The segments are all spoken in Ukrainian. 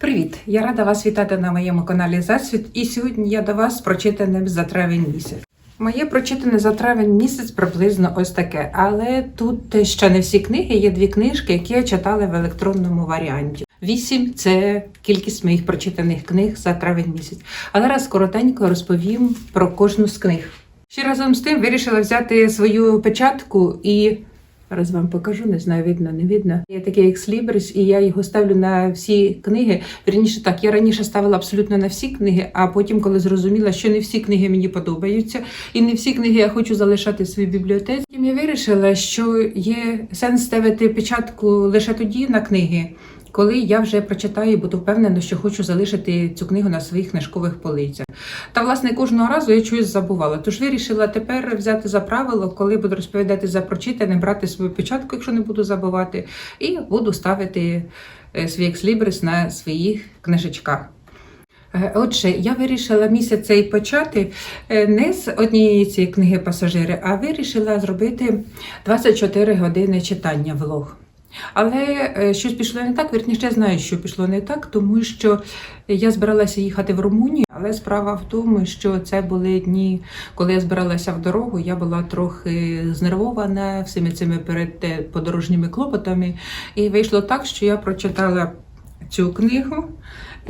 Привіт! Я рада вас вітати на моєму каналі Засвіт. І сьогодні я до вас з прочитаним за травень місяць. Моє прочитане за травень місяць приблизно ось таке, але тут ще не всі книги. Є дві книжки, які я читала в електронному варіанті. Вісім це кількість моїх прочитаних книг за травень місяць. А зараз коротенько розповім про кожну з книг. Ще разом з тим вирішила взяти свою печатку і Зараз вам покажу, не знаю, видно, не видно. Є такий екслібрис, і я його ставлю на всі книги. Верніше так, я раніше ставила абсолютно на всі книги, а потім, коли зрозуміла, що не всі книги мені подобаються, і не всі книги я хочу залишати в своїй бібліотеці. Я вирішила, що є сенс ставити печатку лише тоді на книги. Коли я вже прочитаю, і буду впевнена, що хочу залишити цю книгу на своїх книжкових полицях. Та власне кожного разу я чогось забувала. Тож вирішила тепер взяти за правило, коли буду розповідати за прочитане, брати свою печатку, якщо не буду забувати, і буду ставити е, свій екслібрис на своїх книжечках. Е, Отже, я вирішила місяць цей почати е, не з однієї цієї книги пасажири, а вирішила зробити 24 години читання влог. Але е, щось пішло не так, вірніше знаю, що пішло не так, тому що я збиралася їхати в Румунію, але справа в тому, що це були дні, коли я збиралася в дорогу, я була трохи знервована всіми цими перед подорожніми клопотами. І вийшло так, що я прочитала цю книгу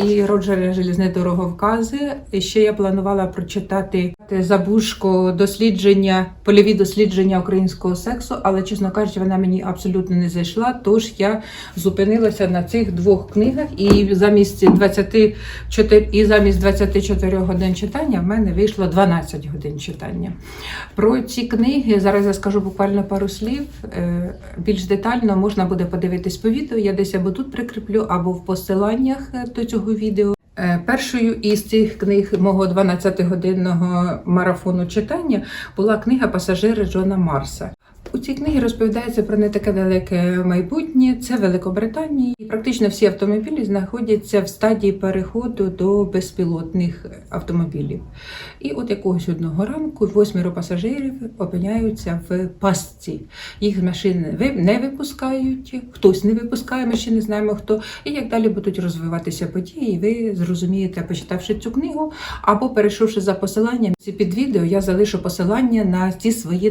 і Роджера Желізне дороговкази. І ще я планувала прочитати забушко дослідження, польові дослідження українського сексу, але, чесно кажучи, вона мені абсолютно не зайшла. Тож я зупинилася на цих двох книгах, і замість 24, і замість 24 годин читання в мене вийшло 12 годин читання. Про ці книги зараз я скажу буквально пару слів. Е, Більш детально можна буде подивитись по відео. Я десь або тут прикріплю, або в посиланнях е, до цього відео. Е, Першою із цих книг мого 12-годинного марафону читання була книга Пасажири Джона Марса. У цій книгі розповідається про не таке далеке майбутнє. Це Великобританія. І практично всі автомобілі знаходяться в стадії переходу до безпілотних автомобілів. І от якогось одного ранку восьмеро пасажирів опиняються в пастці. Їх з машини не випускають, хтось не випускає, ми ще не знаємо хто. І як далі будуть розвиватися події, ви зрозумієте, почитавши цю книгу, або перейшовши за посиланням під відео, я залишу посилання на ці свої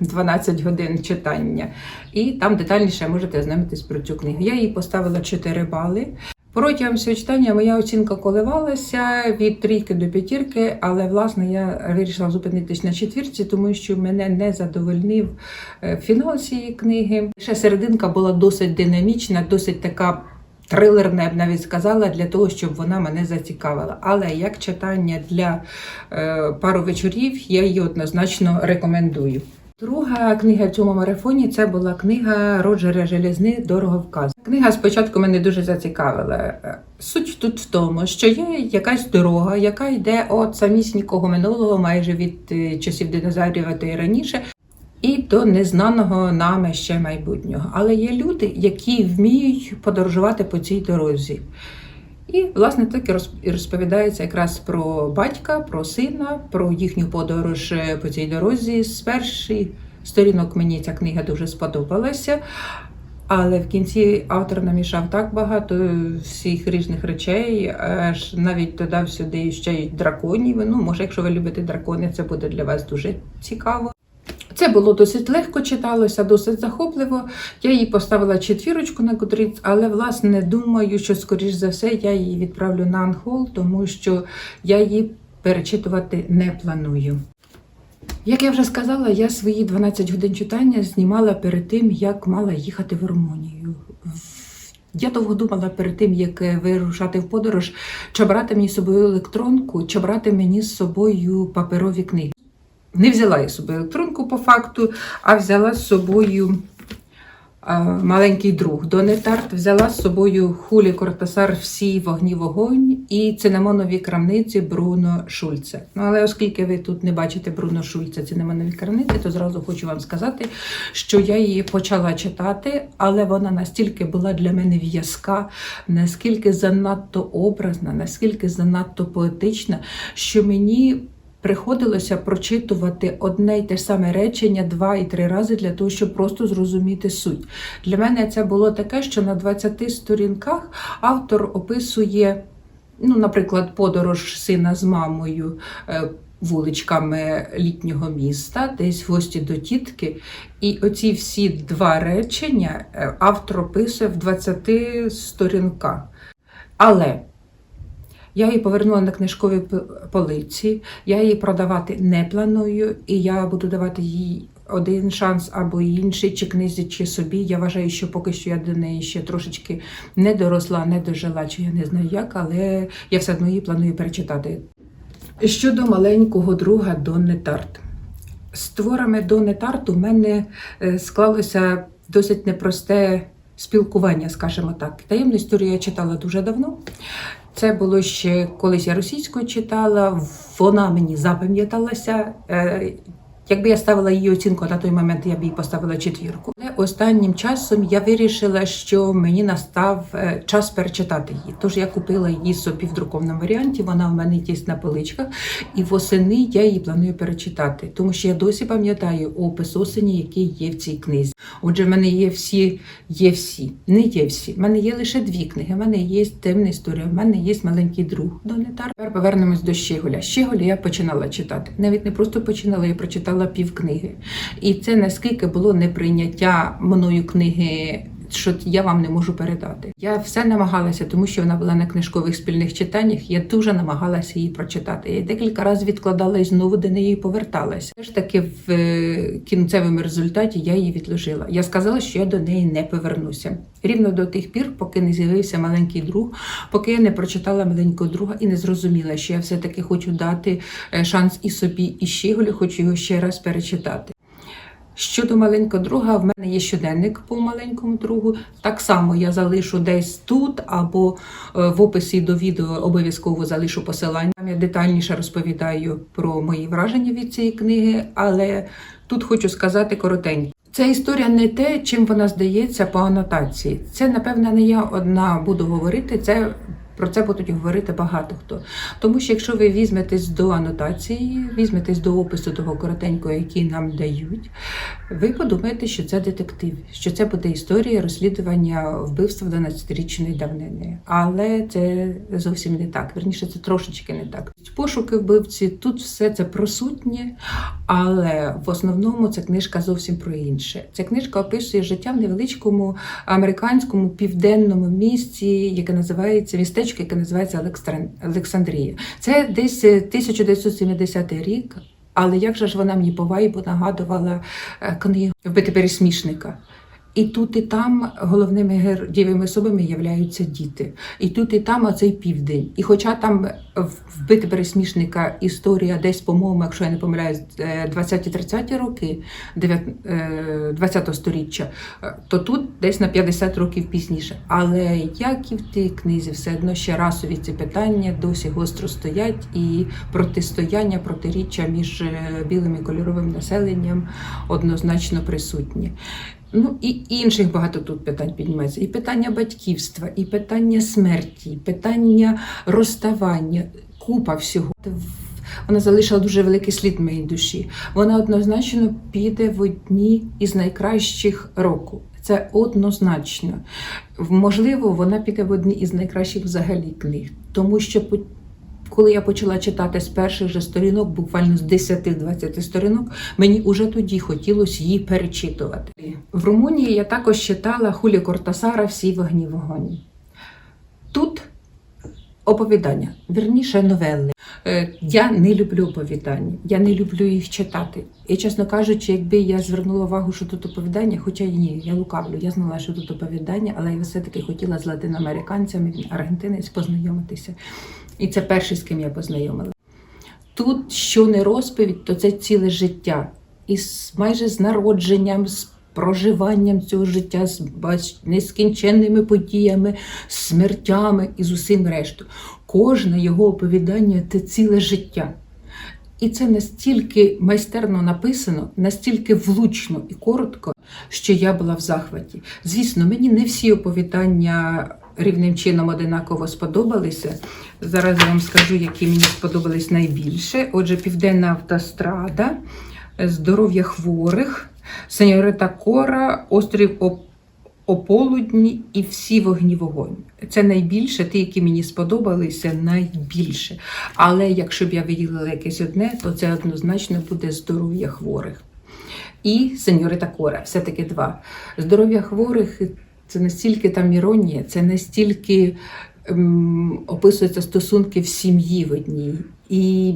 24-12 годин читання. І там детальніше можете ознайомитись про цю книгу. Я їй поставила 4 бали. Протягом всього читання моя оцінка коливалася від трійки до п'ятірки, але власне я вирішила зупинитись на четвірці, тому що мене не задовольнив е, фінал цієї книги. Ще серединка була досить динамічна, досить така. Трилерна, я б навіть сказала, для того, щоб вона мене зацікавила. Але як читання для е, пару вечорів, я її однозначно рекомендую. Друга книга в цьому марафоні це була книга Роджера Железни Дороговказ. Книга спочатку мене дуже зацікавила. Суть тут в тому, що є якась дорога, яка йде від самісінького минулого, майже від е, часів динозаврів, а то й раніше. І до незнаного нами ще майбутнього. Але є люди, які вміють подорожувати по цій дорозі. І, власне, так і розповідається якраз про батька, про сина, про їхню подорож е, по цій дорозі. З перших сторінок мені ця книга дуже сподобалася. Але в кінці автор намішав так багато всіх різних речей, аж навіть додав сюди ще й драконів. Ну, може, якщо ви любите дракони, це буде для вас дуже цікаво. Це було досить легко читалося, досить захопливо. Я їй поставила четвірочку на Goodreads, але власне думаю, що скоріш за все я її відправлю на анхол, тому що я її перечитувати не планую. Як я вже сказала, я свої 12 годин читання знімала перед тим, як мала їхати в Румунію. Я довго думала перед тим, як е, вирушати в подорож, чи брати мені з собою електронку, чи брати мені з собою паперові книги. Не взяла я з собою електронку по факту, а взяла з собою а, маленький друг Донетарт, взяла з собою Хулі Кортасар всі вогні вогонь і цинамонові крамниці Бруно Шульце. Ну, але оскільки ви тут не бачите Бруно Шульце цинамонові крамниці, то зразу хочу вам сказати, що я її почала читати, але вона настільки була для мене в'язка, наскільки занадто образна, наскільки занадто поетична, що мені приходилося прочитувати одне й те саме речення два і три рази для того, щоб просто зрозуміти суть. Для мене це було таке, що на 20 сторінках автор описує, ну, наприклад, подорож сина з мамою. е, Вуличками літнього міста, десь в гості до тітки, і оці всі два речення е, автор описує в 20 сторінках. Але я її повернула на книжкові полиці, я її продавати не планую, і я буду давати їй один шанс або інший, чи книзі, чи собі. Я вважаю, що поки що я до неї ще трошечки не доросла, не дожила, чи я не знаю як, але я все одно її планую перечитати. Щодо маленького друга Донни Тарт. З творами Донни Тарт у мене е, склалося досить непросте спілкування, скажімо так. Таємну історію я читала дуже давно. Це було ще колись я російською читала, вона мені запам'яталася. Якби я ставила її оцінку на той момент, я б їй поставила четвірку. Але останнім часом я вирішила, що мені настав е, час перечитати її. Тож я купила її собі в друкованому варіанті. Вона в мене є на поличках, і восени я її планую перечитати, тому що я досі пам'ятаю опис осені, який є в цій книзі. Отже, в мене є всі, є всі, не є всі. В мене є лише дві книги. В мене є темна історія, в мене є маленький друг Донетар. Тепер повернемось до Щеголя. Щеголя я починала читати. Навіть не просто починала, я прочитала пів книги. І це наскільки було неприйняття мною книги. Що я вам не можу передати. Я все намагалася, тому що вона була на книжкових спільних читаннях. Я дуже намагалася її прочитати. Я декілька разів відкладала і знову до неї поверталася. Все ж таки, в е, кінцевому результаті я її відложила. Я сказала, що я до неї не повернуся. Рівно до тих пір, поки не з'явився маленький друг, поки я не прочитала маленького друга і не зрозуміла, що я все-таки хочу дати е, шанс і собі, і Щеголю, хочу його ще раз перечитати. Щодо маленького друга, в мене є щоденник по маленькому другу. Так само я залишу десь тут або е, в описі до відео обов'язково залишу посилання. Там я детальніше розповідаю про мої враження від цієї книги, але тут хочу сказати коротенько. Ця історія не те, чим вона здається по анотації. Це, напевно, не я одна буду говорити. Це про це будуть говорити багато хто. Тому що якщо ви візьметесь до анотації, візьметесь до опису того коротенького, який нам дають, ви подумаєте, що це детектив, що це буде історія розслідування вбивства 12-річної давнини. Але це зовсім не так. Верніше, це трошечки не так. Пошуки вбивці тут все це присутнє, але в основному ця книжка зовсім про інше. Ця книжка описує життя в невеличкому американському південному місті, яке називається містечко, яке називається Олександрія. Це десь е, 1970 рік. Але як же ж вона мені буває, бо нагадувала е, книгу Вбити пересмішника. І тут, і там головними дієвими особами являються діти. І тут, і там оцей південь. І хоча там вбити пересмішника історія десь, по-моєму, якщо я не помиляюсь, е, 20-30 роки 20 сторіччя, е, то тут десь на 50 років пізніше. Але як і в тій книзі, все одно ще расові ці питання досі гостро стоять, і протистояння, протиріччя між е, білим і кольоровим населенням однозначно присутні. Ну і інших багато тут питань піднімається. І питання батьківства, і питання смерті, і питання розставання, купа всього. Вона залишила дуже великий слід в моїй душі. Вона однозначно піде в одні із найкращих року. Це однозначно. Можливо, вона піде в одні із найкращих взагалі книг, тому що коли я почала читати з перших же сторінок, буквально з 10-20 сторінок, мені уже тоді хотілося її перечитувати. В Румунії я також читала Хулі Кортасара Всі вогні вогонь. Тут оповідання, вірніше новели. Е, Я не люблю оповідання, я не люблю їх читати. І, чесно кажучи, якби я звернула увагу, що тут оповідання, хоча ні, я лукавлю, я знала, що тут оповідання, але я все-таки хотіла з латиноамериканцями, аргентинець, познайомитися. І це перший, з ким я познайомила. Тут, що не розповідь, то це ціле життя. І майже з народженням, з проживанням цього життя, з нескінченними подіями, смертями і з усім решту. Кожне його оповідання це ціле життя. І це настільки майстерно написано, настільки влучно і коротко, що я була в захваті. Звісно, мені не всі оповідання рівним чином одинаково сподобалися. Зараз я вам скажу, які мені сподобались найбільше. Отже, Південна автострада, здоров'я хворих, сеньорита Кора, острів Ополудні і всі вогні вогонь. Це найбільше, ті, які мені сподобалися, найбільше. Але якщо б я виділила якесь одне, то це однозначно буде здоров'я хворих. І сеньорита Кора, все-таки два. Здоров'я хворих це настільки там іронія, це настільки ем, описуються стосунки в сім'ї в одній. І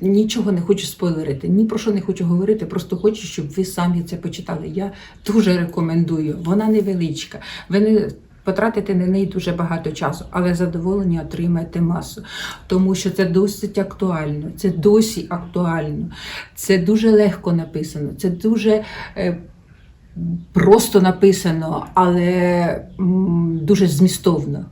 нічого не хочу спойлерити, ні про що не хочу говорити, просто хочу, щоб ви самі це почитали. Я дуже рекомендую. Вона невеличка. Ви не потратите на неї дуже багато часу, але задоволення отримаєте масу, тому що це досить актуально, це досі актуально, це дуже легко написано, це дуже. е, Просто написано, але дуже змістовно.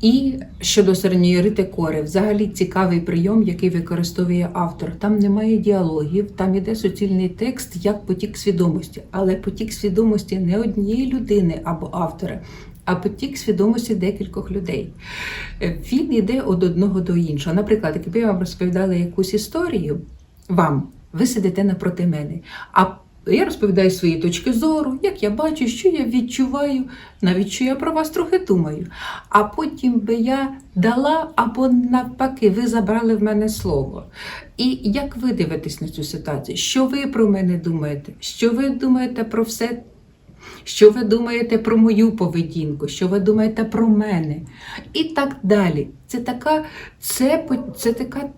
І щодо середньої кори, взагалі цікавий прийом, який використовує автор. Там немає діалогів, там іде суцільний текст як потік свідомості, але потік свідомості не однієї людини або автора, а потік свідомості декількох людей. Він йде від одного до іншого. Наприклад, якби я вам розповідала якусь історію, вам ви сидите напроти мене. А я розповідаю свої точки зору, як я бачу, що я відчуваю, навіть що я про вас трохи думаю. А потім би я дала або навпаки, ви забрали в мене слово. І як ви дивитесь на цю ситуацію? Що ви про мене думаєте? Що ви думаєте про все? Що ви думаєте про мою поведінку? Що ви думаєте про мене? І так далі. Це така, це, це така.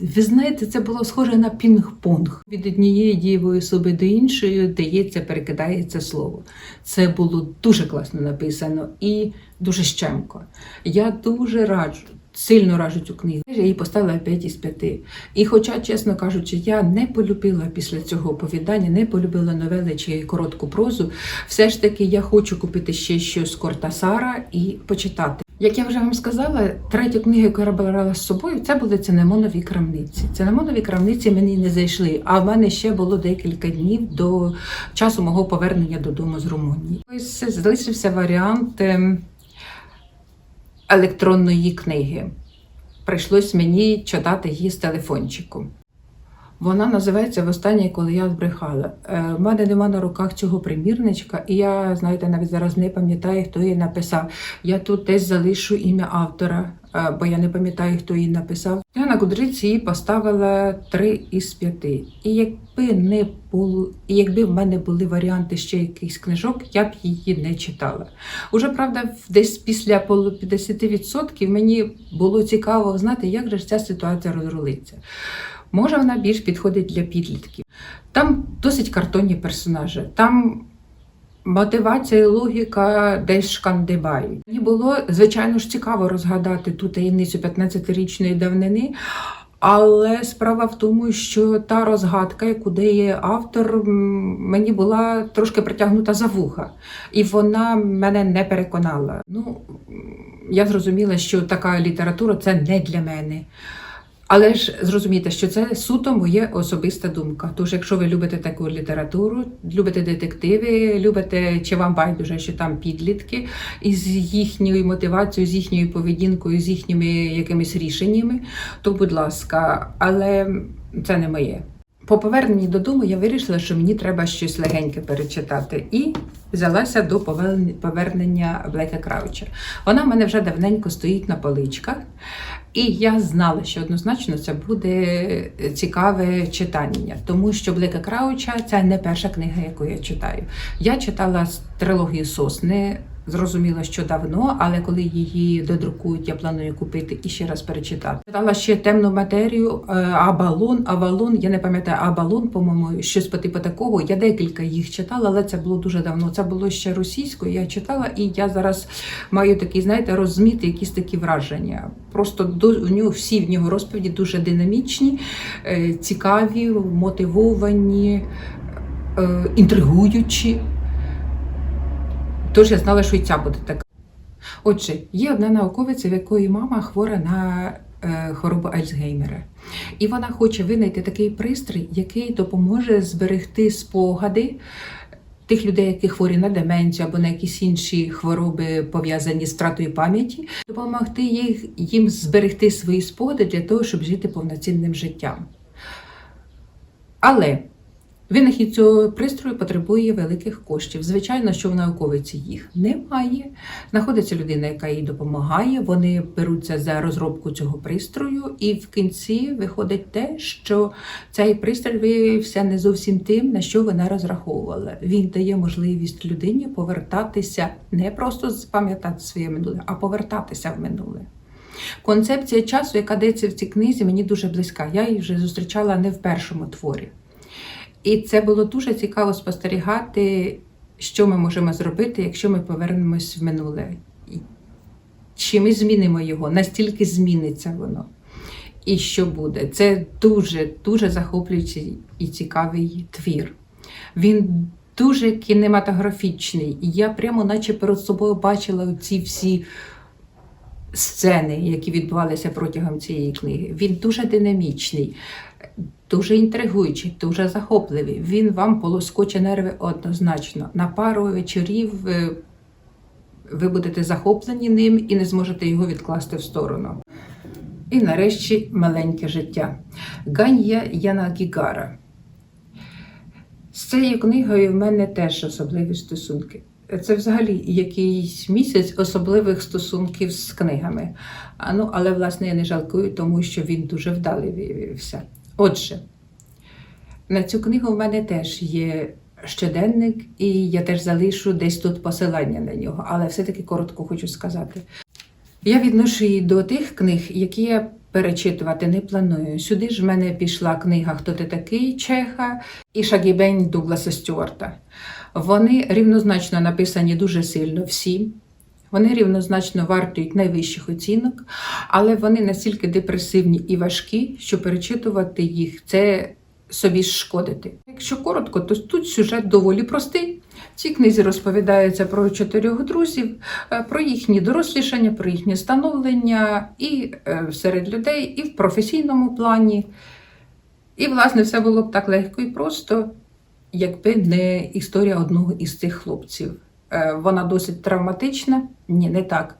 Ви знаєте, це було схоже на пінг-понг. Від однієї дієвої особи до іншої дається, перекидається слово. Це було дуже класно написано і дуже щемко. Я дуже раджу. Сильно раджу цю книгу. Я її поставила 5 із 5. І хоча, чесно кажучи, я не полюбила після цього оповідання, не полюбила новели чи коротку прозу, все ж таки я хочу купити ще щось Кортасара і почитати. Як я вже вам сказала, третю книгу, яку я брала з собою, це були цинамонові крамниці. Цинамонові крамниці мені не зайшли, а в мене ще було декілька днів до часу мого повернення додому з Румунії. Ось залишився варіант ем, електронної книги. Прийшлось мені читати її з телефончику. Вона називається Востаннє, коли я збрехала. Е, в мене нема на руках цього примірничка, і я, знаєте, навіть зараз не пам'ятаю, хто її написав. Я тут десь залишу ім'я автора, е, бо я не пам'ятаю, хто її написав. Я на Гудриці її поставила 3 із 5. І якби не було, і якби в мене були варіанти ще якихось книжок, я б її не читала. Уже правда, десь після полу 50% мені було цікаво знати, як же ця ситуація розрулиться. Може, вона більш підходить для підлітків. Там досить картонні персонажі. Там мотивація і логіка десь шкандибають. Мені було, звичайно ж, цікаво розгадати ту таємницю 15-річної давнини. Але справа в тому, що та розгадка, яку дає автор, мені була трошки притягнута за вуха, і вона мене не переконала. Ну, я зрозуміла, що така література це не для мене. Але ж зрозумійте, що це суто моє особиста думка. Тож, якщо ви любите таку літературу, любите детективи, любите чи вам байдуже, що там підлітки із їхньою мотивацією, з їхньою поведінкою, з їхніми якимись рішеннями, то будь ласка, але це не моє. По поверненні додому я вирішила, що мені треба щось легеньке перечитати, і взялася до повернення Блека Крауча. Вона в мене вже давненько стоїть на поличках, і я знала, що однозначно це буде цікаве читання, тому що Блика Крауча це не перша книга, яку я читаю. Я читала трилогію Сосни. Зрозуміло, що давно, але коли її додрукують, я планую купити і ще раз перечитати. Читала ще темну матерію, е, Абалон, Авалон, я не пам'ятаю, Абалон, по-моєму, щось по типу такого. Я декілька їх читала, але це було дуже давно. Це було ще російською. Я читала, і я зараз маю такі, знаєте, розміти якісь такі враження. Просто до у нього всі в нього розповіді дуже динамічні, е, цікаві, мотивовані, е, інтригуючі. Тож я знала, що і ця буде така. Отже, є одна науковиця, в якої мама хвора на е, хворобу Альцгеймера. І вона хоче винайти такий пристрій, який допоможе зберегти спогади тих людей, які хворі на деменцію або на якісь інші хвороби пов'язані з втратою пам'яті, допомогти їх, їм зберегти свої спогади для того, щоб жити повноцінним життям. Але винахід цього пристрою потребує великих коштів. Звичайно, що в науковиці їх немає. Знаходиться людина, яка їй допомагає. Вони беруться за розробку цього пристрою, і в кінці виходить те, що цей пристрій виявився не зовсім тим, на що вона розраховувала. Він дає можливість людині повертатися, не просто запам'ятати своє минуле, а повертатися в минуле. Концепція часу, яка дається в цій книзі, мені дуже близька. Я її вже зустрічала не в першому творі. І це було дуже цікаво спостерігати, що ми можемо зробити, якщо ми повернемось в минуле. Чи ми змінимо його, настільки зміниться воно. І що буде? Це дуже дуже захоплюючий і цікавий твір. Він дуже кінематографічний. І я прямо, наче перед собою бачила ці всі сцени, які відбувалися протягом цієї книги. Він дуже динамічний, дуже інтригуючий, дуже захопливий. Він вам полоскоче нерви однозначно. На пару вечорів е, ви будете захоплені ним і не зможете його відкласти в сторону. І нарешті маленьке життя. Ганья Янагігара. З цією книгою в мене теж особливі стосунки. Це взагалі якийсь місяць особливих стосунків з книгами. А, ну, але, власне, я не жалкую, тому що він дуже вдалий виявився. Отже, на цю книгу в мене теж є щоденник, і я теж залишу десь тут посилання на нього, але все-таки коротко хочу сказати. Я відношу її до тих книг, які я перечитувати не планую. Сюди ж в мене пішла книга Хто ти такий Чеха і Шагібень Дугласа Стюарта. Вони рівнозначно написані дуже сильно всі. Вони рівнозначно вартують найвищих оцінок, але вони настільки депресивні і важкі, що перечитувати їх це собі шкодити. Якщо коротко, то тут сюжет доволі простий. В цій книзі розповідається про чотирьох друзів, е, про їхні дорослішання, про їхнє становлення і е, серед людей, і в професійному плані. І, власне, все було б так легко і просто, якби не історія одного із цих хлопців. Е, Вона досить травматична. Ні, не так.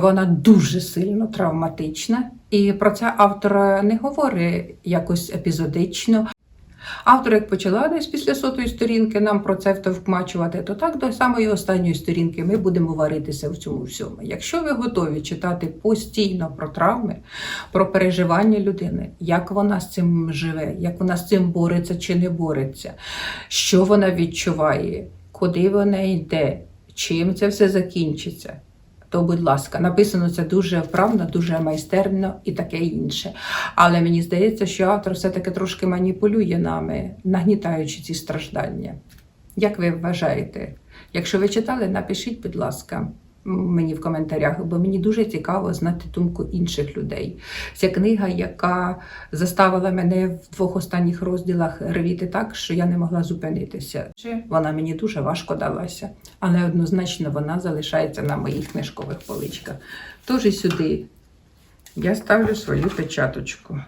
Вона дуже сильно травматична, і про це автор не говорить якось епізодично. Автор, як почала десь після сотої сторінки нам про це втовкмачувати, то так до самої останньої сторінки ми будемо варитися в цьому всьому. Якщо ви готові читати постійно про травми, про переживання людини, як вона з цим живе, як вона з цим бореться чи не бореться, що вона відчуває, куди вона йде, чим це все закінчиться. То, будь ласка, написано це дуже вправно, дуже майстерно і таке інше. Але мені здається, що автор все-таки трошки маніпулює нами, нагнітаючи ці страждання. Як ви вважаєте? Якщо ви читали, напишіть, будь ласка, мені в коментарях, бо мені дуже цікаво знати думку інших людей. Ця книга, яка заставила мене в двох останніх розділах ревіти так, що я не могла зупинитися. Вона мені дуже важко далася, але однозначно вона залишається на моїх книжкових поличках. Тож і сюди я ставлю свою печаточку.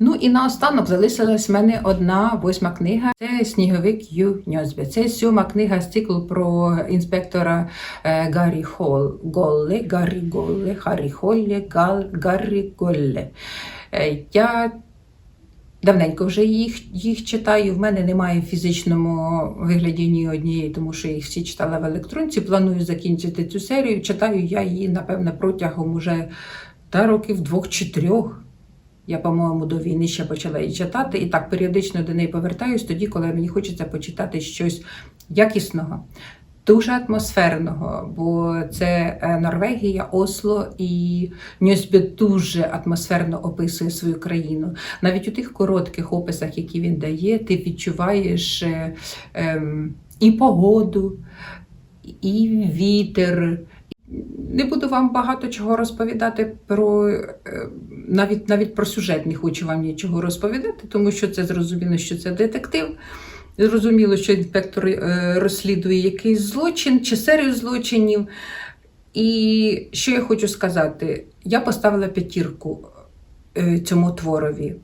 Ну і наостанок залишилась в мене одна восьма книга. Це Сніговик Ю Ньозбе. Це сьома книга з циклу про інспектора е, Гаррі Хол Голле, Гаррі Голле, Харрі Холле, Гал, Гаррі Голле. Е, Я давненько вже їх, їх читаю. В мене немає в фізичному вигляді ні однієї, тому що їх всі читала в електронці. Планую закінчити цю серію. Читаю я її, напевне, протягом уже та років двох чи трьох. Я, по-моєму, до війни ще почала її читати, і так періодично до неї повертаюсь тоді, коли мені хочеться почитати щось якісного, дуже атмосферного, бо це е, Норвегія, Осло і Ньосбе дуже атмосферно описує свою країну. Навіть у тих коротких описах, які він дає, ти відчуваєш е, ем, і погоду, і вітер. Не буду вам багато чого розповідати про е, навіть навіть про сюжет не хочу вам нічого розповідати, тому що це зрозуміло, що це детектив. Зрозуміло, що інспектор е, розслідує якийсь злочин чи серію злочинів. І що я хочу сказати, я поставила п'ятірку е, цьому творові.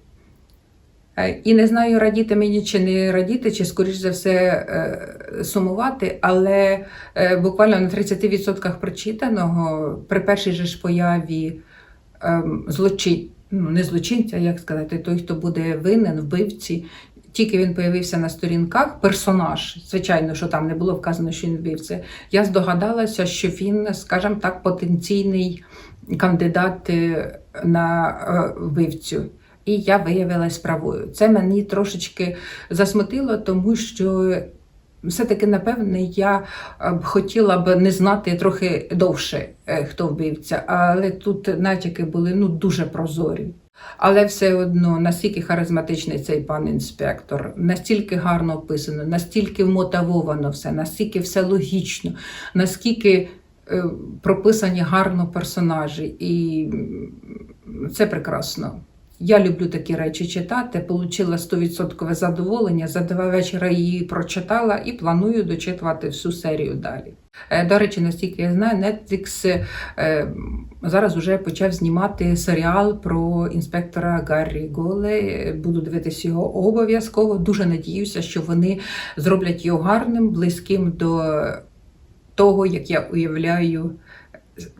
Е, І не знаю, радіти мені чи не радіти, чи скоріш за все е, сумувати, але е, буквально на 30% прочитаного при першій же ж появі ем, злочин, ну не злочинця, як сказати, той, хто буде винен, вбивці. Тільки він появився на сторінках, персонаж, звичайно, що там не було вказано, що він вбивця. Я здогадалася, що він, скажімо так, потенційний кандидат на вбивцю. І я виявилась правою. Це мені трошечки засмутило, тому що все-таки, напевне, я е, б хотіла б не знати трохи довше, е, хто вбивця, але тут натяки були ну, дуже прозорі. Але все одно настільки харизматичний цей пан інспектор, настільки гарно описано, настільки вмотивовано все, настільки все логічно, наскільки е, прописані гарно персонажі, і це прекрасно. Я люблю такі речі читати, отримала 100% задоволення. За два вечора її прочитала і планую дочитувати всю серію далі. Е, До речі, наскільки я знаю, Netflix е, зараз вже почав знімати серіал про інспектора Гаррі Голе. Буду дивитися його обов'язково. Дуже надіюся, що вони зроблять його гарним, близьким до того, як я уявляю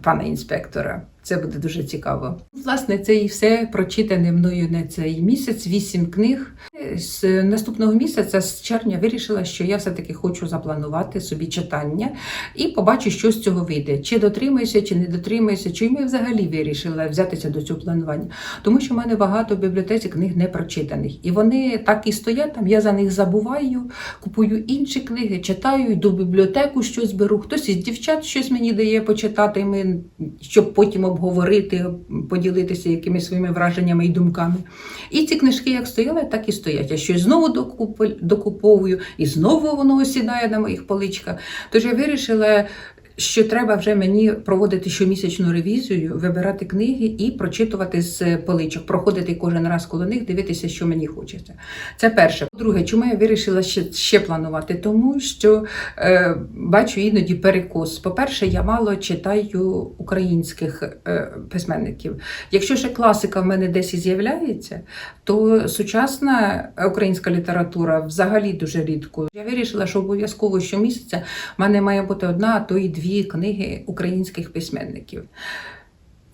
пана інспектора. Це буде дуже цікаво. Власне, це і все прочитане мною на цей місяць. Вісім книг. З наступного місяця, з червня, вирішила, що я все-таки хочу запланувати собі читання і побачу, що з цього вийде. Чи дотримуюся, чи не дотримуюся, чи я взагалі вирішила взятися до цього планування. Тому що в мене багато в бібліотеці книг не прочитаних. І вони так і стоять там. Я за них забуваю, купую інші книги, читаю, йду в бібліотеку, щось беру. Хтось із дівчат щось мені дає почитати, щоб потім обговорити, поділитися якимись своїми враженнями і думками. І ці книжки як стояли, так і стоять. Я щось знову докуповую, і знову воно осідає на моїх поличках. Тож я вирішила. Що треба вже мені проводити щомісячну ревізію, вибирати книги і прочитувати з поличок, проходити кожен раз коло них, дивитися, що мені хочеться. Це перше. Друге, чому я вирішила ще, ще планувати? Тому що е, бачу іноді перекос. По-перше, я мало читаю українських е, письменників. Якщо ще класика в мене десь і з'являється, то сучасна українська література взагалі дуже рідко. Я вирішила, що обов'язково щомісяця в мене має бути одна, а то й дві книги українських письменників.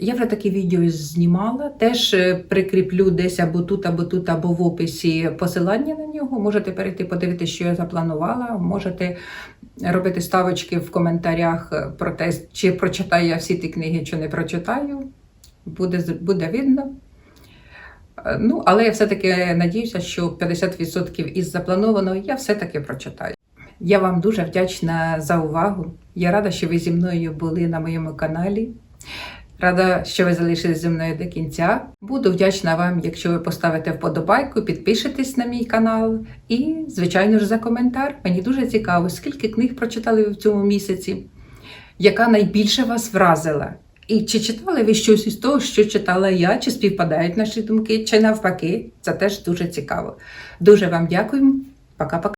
Я вже такі відео знімала, теж е, прикріплю десь або тут, або тут, або в описі посилання на нього. Можете перейти подивитися, що я запланувала. Можете робити ставочки в коментарях про те, чи прочитаю я всі ті книги, чи не прочитаю. Буде, буде видно. Е, Ну, але я все-таки надіюся, що 50% із запланованого я все-таки прочитаю. Я вам дуже вдячна за увагу. Я рада, що ви зі мною були на моєму каналі. Рада, що ви залишились зі мною до кінця. Буду вдячна вам, якщо ви поставите вподобайку, підпишетесь на мій канал і, звичайно ж, за коментар. Мені дуже цікаво, скільки книг прочитали ви в цьому місяці, яка найбільше вас вразила. І чи читали ви щось із того, що читала я, чи співпадають наші думки, чи навпаки, це теж дуже цікаво. Дуже вам дякую. Пока-пока.